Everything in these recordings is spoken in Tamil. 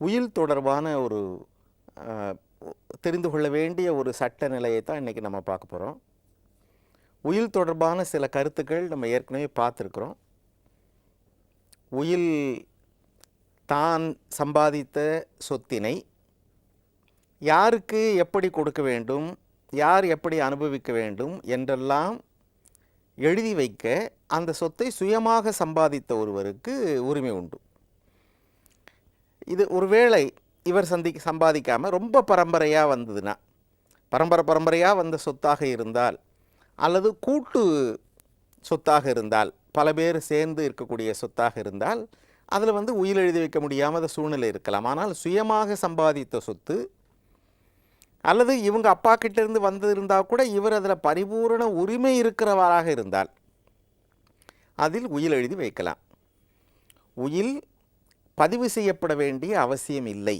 உயில் தொடர்பான ஒரு தெரிந்து கொள்ள வேண்டிய ஒரு சட்ட நிலையை தான் இன்றைக்கி நம்ம பார்க்க போகிறோம் உயில் தொடர்பான சில கருத்துக்கள் நம்ம ஏற்கனவே பார்த்துருக்குறோம். உயில் தான் சம்பாதித்த சொத்தினை யாருக்கு எப்படி கொடுக்க வேண்டும் யார் எப்படி அனுபவிக்க வேண்டும் என்றெல்லாம் எழுதி வைக்க அந்த சொத்தை சுயமாக சம்பாதித்த ஒருவருக்கு உரிமை உண்டு. இது ஒருவேளை இவர் சந்தி சம்பாதிக்காமல் ரொம்ப பரம்பரையாக வந்ததுன்னா பரம்பரை பரம்பரையாக வந்த சொத்தாக இருந்தால் அல்லது கூட்டு சொத்தாக இருந்தால் பல பேர் சேர்ந்து இருக்கக்கூடிய சொத்தாக இருந்தால் அதில் வந்து உயிர் எழுதி வைக்க முடியாமல் சூழ்நிலை இருக்கலாம். ஆனால் சுயமாக சம்பாதித்த சொத்து அல்லது இவங்க அப்பா கிட்டேருந்து வந்தது இருந்தால் கூட இவர் அதில் பரிபூரண உரிமை இருக்கிறவராக இருந்தால் அதில் உயில் எழுதி வைக்கலாம். உயில் பதிவு செய்யப்பட வேண்டிய அவசியம் இல்லை.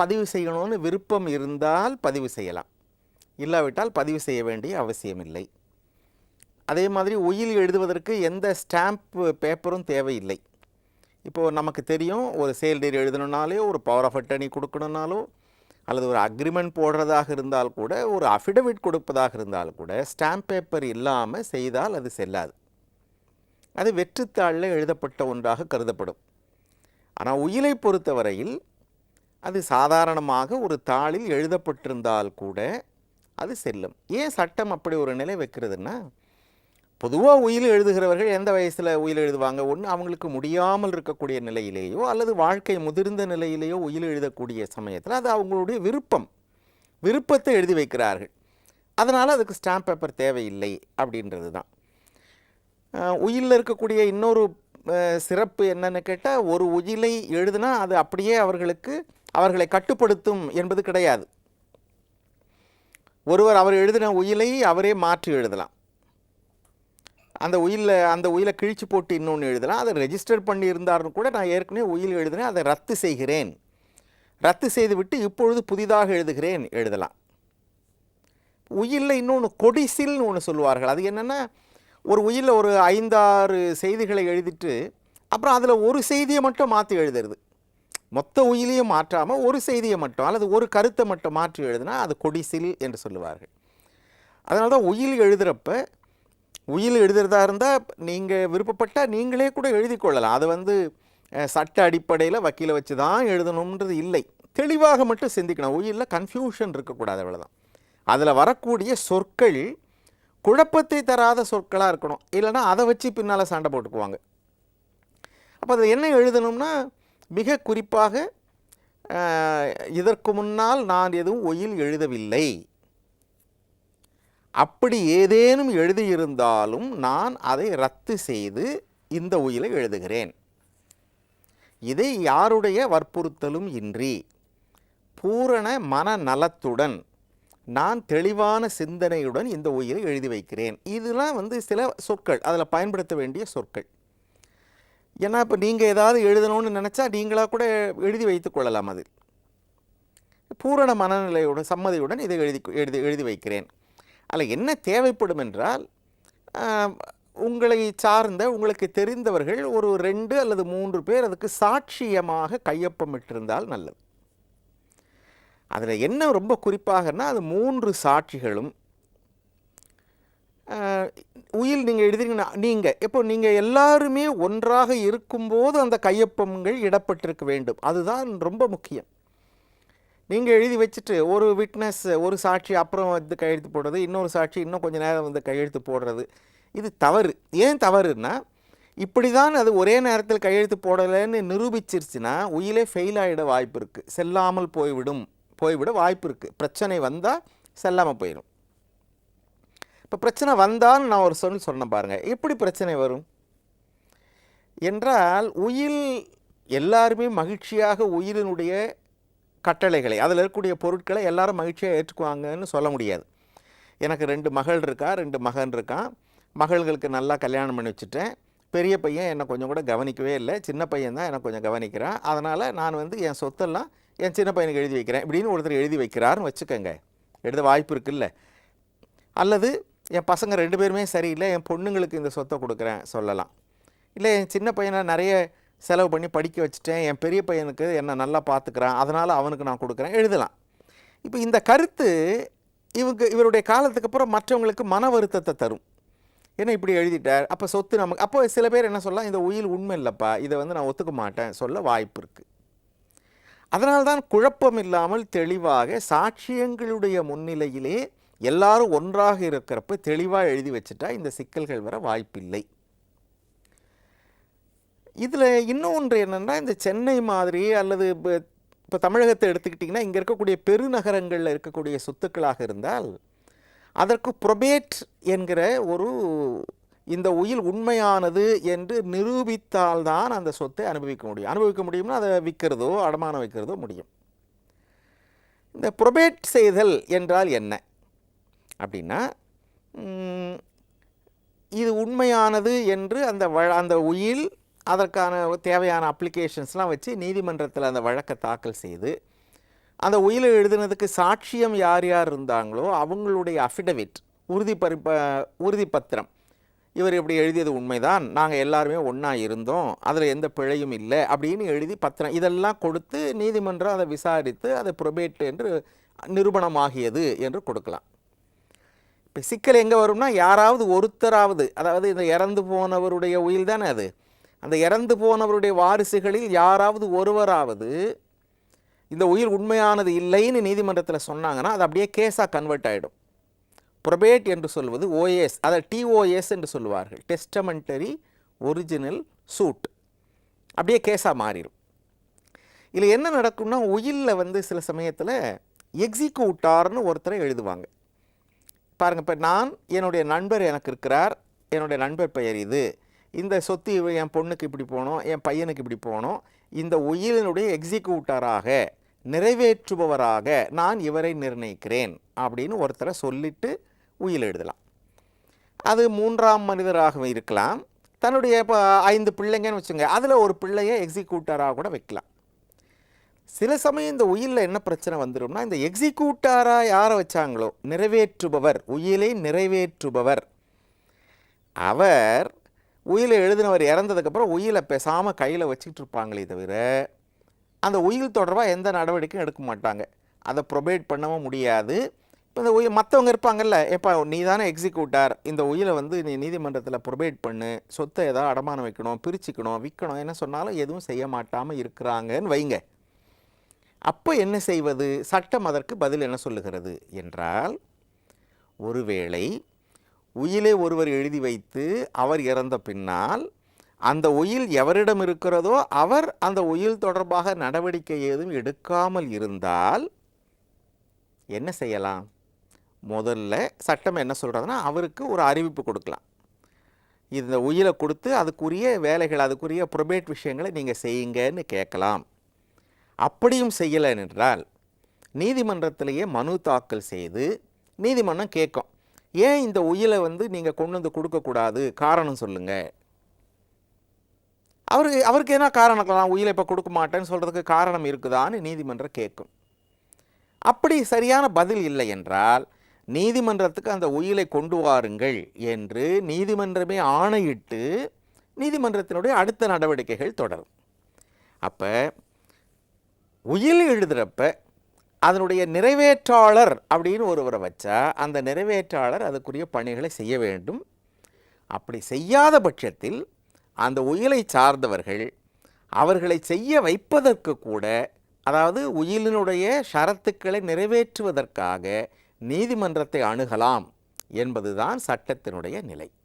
பதிவு செய்யணும்னு விருப்பம் இருந்தால் பதிவு செய்யலாம். இல்லாவிட்டால் பதிவு செய்ய வேண்டிய அவசியம் இல்லை. அதே மாதிரி உயில் எழுதுவதற்கு எந்த ஸ்டாம்ப் பேப்பரும் தேவையில்லை. இப்போது நமக்கு தெரியும் ஒரு சேல் டீர் எழுதணுன்னாலே ஒரு பவர் ஆஃப் அட்டர்னி கொடுக்கணுன்னாலோ அல்லது ஒரு அக்ரிமெண்ட் போடுறதாக இருந்தால் கூட ஒரு அஃபிடவிட் கொடுப்பதாக இருந்தால் கூட ஸ்டாம்ப் பேப்பர் இல்லாமல் செய்தால் அது செல்லாது. அது வெற்றுத்தாளில் எழுதப்பட்ட ஒன்றாக கருதப்படும். ஆனால் உயிலை பொறுத்தவரையில் அது சாதாரணமாக ஒரு தாளில் எழுதப்பட்டிருந்தால் கூட அது செல்லும். ஏன் சட்டம் அப்படி ஒரு நிலை வைக்கிறதுன்னா பொதுவாக உயில் எழுதுகிறவர்கள் எந்த வயசில் உயில் எழுதுவாங்க? ஒன்று அவங்களுக்கு முடியாமல் இருக்கக்கூடிய நிலையிலேயோ அல்லது வாழ்க்கை முதிர்ந்த நிலையிலேயோ உயில் எழுதக்கூடிய சமயத்தில் அது அவங்களுடைய விருப்பம். விருப்பத்தை எழுதி வைக்கிறார்கள். அதனால் அதுக்கு ஸ்டாம்ப் பேப்பர் தேவையில்லை அப்படின்றது தான் உயிலில் இருக்கக்கூடிய இன்னொரு சிறப்பு என்னன்னு கேட்டால் ஒரு உயிலை எழுதுனா அது அப்படியே அவர்களுக்கு அவர்களை கட்டுப்படுத்தும் என்பது கிடையாது. ஒருவர் அவர் எழுதின உயிலை அவரே மாற்றி எழுதலாம். அந்த உயிலில் அந்த உயிலை கிழிச்சு போட்டு இன்னொன்று எழுதலாம். அதை ரெஜிஸ்டர் பண்ணி இருந்தாருன்னு கூட நான் ஏற்கனவே உயில் எழுதினேன். அதை ரத்து செய்கிறேன். ரத்து செய்துவிட்டு இப்பொழுது புதிதாக எழுதுகிறேன் எழுதலாம். உயிலில் இன்னொன்று கொடிசில்னு ஒன்று சொல்லுவார்கள். அது என்னென்னா ஒரு உயிரில் ஒரு ஐந்தாறு செய்திகளை எழுதிட்டு அப்புறம் அதில் ஒரு செய்தியை மட்டும் மாற்றி எழுதுறது. மொத்த உயிலையும் மாற்றாமல் ஒரு செய்தியை மட்டும் அல்லது ஒரு கருத்தை மட்டும் மாற்றி எழுதுனா அது கொடிசில் என்று சொல்லுவார்கள். அதனால தான் உயில் எழுதுகிறப்ப உயில் எழுதுறதா இருந்தால் நீங்கள் விருப்பப்பட்டால் நீங்களே கூட எழுதி கொள்ளலாம். அது வந்து சட்ட அடிப்படையில் வக்கீலை வச்சு தான் எழுதணுன்றது இல்லை. தெளிவாக மட்டும் சிந்திக்கணும். உயிலில் கன்ஃபியூஷன் இருக்கக்கூடாது அவ்வளோதான் அதில் வரக்கூடிய சொற்கள் குழப்பத்தை தராத சொற்களாக இருக்கணும். இல்லைன்னா அதை வச்சு பின்னால் சண்டை போட்டுக்குவாங்க. அப்போ அது என்ன எழுதணும்னா மிக குறிப்பாக இதற்கு முன்னால் நான் எதுவும் ஒயில் எழுதவில்லை. அப்படி ஏதேனும் எழுதியிருந்தாலும் நான் அதை ரத்து செய்து இந்த உயிலை எழுதுகிறேன். இதை யாருடைய வற்புறுத்தலும் இன்றி பூரண மன நலத்துடன் நான் தெளிவான சிந்தனையுடன் இந்த உயிரை எழுதி வைக்கிறேன். இதெல்லாம் வந்து சில சொற்கள். அதில் பயன்படுத்த வேண்டிய சொற்கள். ஏன்னா இப்போ நீங்கள் ஏதாவது எழுதணும்னு நினச்சா நீங்களாக கூட எழுதி வைத்துக் கொள்ளலாம் அது. பூரண மனநிலையுடன் சம்மதியுடன் இதை எழுதி எழுதி எழுதி வைக்கிறேன். அதில் என்ன தேவைப்படும் என்றால் உங்களை சார்ந்த உங்களுக்கு தெரிந்தவர்கள் ஒரு ரெண்டு அல்லது மூன்று பேர் அதுக்கு சாட்சியமாக கையொப்பமிட்டிருந்தால் நல்லது. அதில் என்ன ரொம்ப குறிப்பாகனா அது மூன்று சாட்சிகளும் உயில் நீங்கள் எழுதுறீங்கன்னா நீங்கள் இப்போ நீங்கள் எல்லாருமே ஒன்றாக இருக்கும்போது அந்த கையொப்பங்கள் இடப்பட்டிருக்க வேண்டும். அதுதான் ரொம்ப முக்கியம். நீங்கள் எழுதி வச்சுட்டு ஒரு விட்னஸ் ஒரு சாட்சி அப்புறம் வந்து கையெழுத்து போடுறது இன்னொரு சாட்சி இன்னும் கொஞ்சம் நேரம் வந்து கையெழுத்து போடுறது இது தவறு. ஏன் தவறுன்னா இப்படி தான் அது ஒரே நேரத்தில் கையெழுத்து போடலைன்னு நிரூபிச்சிருச்சுன்னா உயிலே ஃபெயில் ஆகிட வாய்ப்பு இருக்குது செல்லாமல் போய்விடும். போய்விட வாய்ப்பு இருக்குது பிரச்சனை வந்தால் செல்லாமல் போயிடும் இப்போ பிரச்சனை வந்தான்னு நான் ஒரு சொல் சொன்னேன் பாருங்கள் எப்படி பிரச்சனை வரும்? என்றால் உயில் எல்லாருமே மகிழ்ச்சியாக உயிரினுடைய கட்டளைகளை அதில் இருக்கக்கூடிய பொருட்களை எல்லாரும் மகிழ்ச்சியாக ஏற்றுக்குவாங்கன்னு சொல்ல முடியாது. எனக்கு ரெண்டு மகள் இருக்கா ரெண்டு மகன் இருக்கான் மகள்களுக்கு நல்லா கல்யாணம் பண்ணி வச்சுட்டேன். பெரிய பையன் என்னை கொஞ்சம் கூட கவனிக்கவே இல்லை. சின்ன பையன் தான் என்னை கொஞ்சம் கவனிக்கிறான். அதனால் நான் வந்து என் சொத்தெல்லாம் என் சின்ன பையனுக்கு எழுதி வைக்கிறேன். இப்படின்னு ஒருத்தர் எழுதி வைக்கிறாருன்னு வச்சுக்கோங்க. எழுத வாய்ப்பு இருக்குல்ல. அல்லது என் பசங்க ரெண்டு பேருமே சரியில்லை என் பொண்ணுங்களுக்கு இந்த சொத்தை கொடுக்குறேன் சொல்லலாம். இல்லை என் சின்ன பையனை நிறைய செலவு பண்ணி படிக்க வச்சுட்டேன். என் பெரிய பையனுக்கு என்னை நல்லா பார்த்துக்கிறான். அதனால் அவனுக்கு நான் கொடுக்குறேன். எழுதலாம். இப்போ இந்த கருத்து இவங்க இவருடைய காலத்துக்கு அப்புறம் மற்றவங்களுக்கு மன வருத்தத்தை தரும். ஏன்னா இப்படி எழுதிட்டார்? அப்போ சொத்து நமக்கு அப்போ சில பேர் என்ன சொல்லலாம் இந்த உயில் உண்மை இல்லைப்பா. இதை வந்து நான் ஒத்துக்க மாட்டேன். சொல்ல வாய்ப்பு இருக்குது அதனால்தான் குழப்பம் இல்லாமல் தெளிவாக சாட்சியங்களுடைய முன்னிலையிலே எல்லாரும் ஒன்றாக இருக்கிறப்ப தெளிவாக எழுதி வச்சுட்டா இந்த சிக்கல்கள் வர வாய்ப்பில்லை. இதில் இன்னொன்று என்னென்னா இந்த சென்னை மாதிரி அல்லது இப்போ இப்போ தமிழகத்தை எடுத்துக்கிட்டிங்கன்னா இங்கே இருக்கக்கூடிய பெருநகரங்களில் இருக்கக்கூடிய சொத்துக்களாக இருந்தால் அதற்கு ப்ரொபேட் என்கிற ஒரு இந்த உயில் உண்மையானது என்று நிரூபித்தால்தான் அந்த சொத்தை அனுபவிக்க முடியும். அனுபவிக்க முடியும்னா அதை விற்கிறதோ அடமானம் வைக்கிறதோ முடியும். இந்த ப்ரொபேட் செய்தல் என்றால் என்ன? அப்படின்னா இது உண்மையானது என்று அந்த வ அந்த உயில் அதற்கான தேவையான அப்ளிகேஷன்ஸ்லாம் வச்சு நீதிமன்றத்தில் அந்த வழக்கை தாக்கல் செய்து அந்த உயிலை எழுதுனதுக்கு சாட்சியம் யார் யார் இருந்தாங்களோ அவங்களுடைய அஃபிடவிட் உறுதி பரிப்ப உறுதிப்பத்திரம். இவர் இப்படி எழுதியது உண்மைதான். நாங்கள் எல்லாருமே ஒன்றா இருந்தோம். அதில் எந்த பிழையும் இல்லை அப்படின்னு எழுதி பத்திரம் இதெல்லாம் கொடுத்து நீதிமன்றம் அதை விசாரித்து அதை ப்ரொபேட் என்று நிரூபணமாகியது என்று கொடுக்கலாம். இப்போ சிக்கல் எங்கே வரும்னா யாராவது ஒருத்தராவது அதாவது இந்த இறந்து போனவருடைய உயில் தானே அது? அந்த இறந்து போனவருடைய வாரிசுகளில் யாராவது ஒருவராவது இந்த உயிர் உண்மையானது இல்லைன்னு நீதிமன்றத்தில் சொன்னாங்கன்னா அது அப்படியே கேஸாக கன்வெர்ட் ஆகிடும் ப்ரொபேட் என்று சொல்வது ஓஎஸ் அதை டிஓஎஸ் என்று சொல்லுவார்கள். டெஸ்டமெண்டரி ஒரிஜினல் சூட் அப்படியே கேஸாக மாறிடும் இதில் என்ன நடக்கும்னா உயிலில் வந்து சில சமயத்தில் எக்ஸிக்யூட்டார்னு ஒருத்தரை எழுதுவாங்க. பாருங்கள் இப்போ நான் என்னுடைய நண்பர் எனக்கு இருக்கிறார் என்னுடைய நண்பர் பெயர் இது. இந்த சொத்து என் பொண்ணுக்கு இப்படி போகணும் என் பையனுக்கு இப்படி போகணும் இந்த உயிலினுடைய எக்ஸிக்யூட்டராக நிறைவேற்றுபவராக நான் இவரை நிர்ணயிக்கிறேன் அப்படின்னு ஒருத்தரை சொல்லிட்டு உயில் எழுதலாம். அது மூன்றாம் மனிதராக இருக்கலாம். தன்னுடைய இப்போ ஐந்து பிள்ளைங்கன்னு வச்சுங்க அதில் ஒரு பிள்ளையை எக்ஸிக்யூட்டராக கூட வைக்கலாம். சில சமயம் இந்த உயிலில் என்ன பிரச்சனை வந்துடும்னா இந்த எக்ஸிக்யூட்டாராக யாரை வச்சாங்களோ நிறைவேற்றுபவர் உயிலை நிறைவேற்றுபவர். அவர் உயிலை எழுதினவர் இறந்ததுக்கப்புறம் உயிலை பேசாமல் கையில் வச்சுக்கிட்டு இருப்பாங்களே தவிர அந்த உயில் தொடர்பாக எந்த நடவடிக்கையும் எடுக்க மாட்டாங்க. அதை ப்ரொபேட் பண்ணவும் முடியாது. இப்போ இந்த உயிர் மற்றவங்க இருப்பாங்கல்ல. எப்போ நீ தானே எக்ஸிக்யூட்டார் இந்த உயிரை வந்து நீ நீதிமன்றத்தில் ப்ரொபேட் பண்ணு. சொத்தை ஏதாவது அடமானம் வைக்கணும் பிரிச்சுக்கணும் விற்கணும் என்ன சொன்னாலும் எதுவும் செய்ய மாட்டாமல் இருக்கிறாங்கன்னு வைங்க. அப்போ என்ன செய்வது? சட்டம் அதற்கு பதில் என்ன சொல்லுகிறது என்றால் ஒருவேளை உயிலை ஒருவர் எழுதி வைத்து அவர் இறந்த பின்னால் அந்த உயில் எவரிடம் இருக்கிறதோ அவர் அந்த உயில் தொடர்பாக நடவடிக்கை ஏதும் எடுக்காமல் இருந்தால் என்ன செய்யலாம்? முதல்ல சட்டம் என்ன சொல்கிறதுனா அவருக்கு ஒரு அறிவிப்பு கொடுக்கலாம். இந்த உயிலை கொடுத்து அதுக்குரிய வேலைகள் அதுக்குரிய ப்ரொபேட் விஷயங்களை நீங்கள் செய்யுங்கன்னு கேட்கலாம். அப்படியும் செய்யலை என்றால் நீதிமன்றத்திலேயே மனு தாக்கல் செய்து நீதிமன்றம் கேட்கும். ஏன் இந்த உயிலை வந்து நீங்கள் கொண்டு வந்து கொடுக்கக்கூடாது? காரணம் சொல்லுங்கள் அவருக்கு அவருக்கு என்ன காரணம்? இருக்கலாம் உயிலை இப்போ கொடுக்க மாட்டேன்னு சொல்கிறதுக்கு காரணம் இருக்குதான்னு நீதிமன்றம் கேட்கும். அப்படி சரியான பதில் இல்லை என்றால் நீதிமன்றத்துக்கு அந்த உயிலை கொண்டு வாருங்கள் என்று நீதிமன்றமே ஆணையிட்டு நீதிமன்றத்தினுடைய அடுத்த நடவடிக்கைகள் தொடரும். அப்போ உயில் எழுதுகிறப்ப அதனுடைய நிறைவேற்றாளர் அப்படின்னு ஒருவரை வச்சா அந்த நிறைவேற்றாளர் அதுக்குரிய பணிகளை செய்ய வேண்டும். அப்படி செய்யாத பட்சத்தில் அந்த உயிலை சார்ந்தவர்கள் அவர்களை செய்ய வைப்பதற்கு கூட அதாவது உயிலினுடைய ஷரத்துக்களை நிறைவேற்றுவதற்காக நீதிமன்றத்தை அணுகலாம் என்பதுதான் சட்டத்தினுடைய நிலை.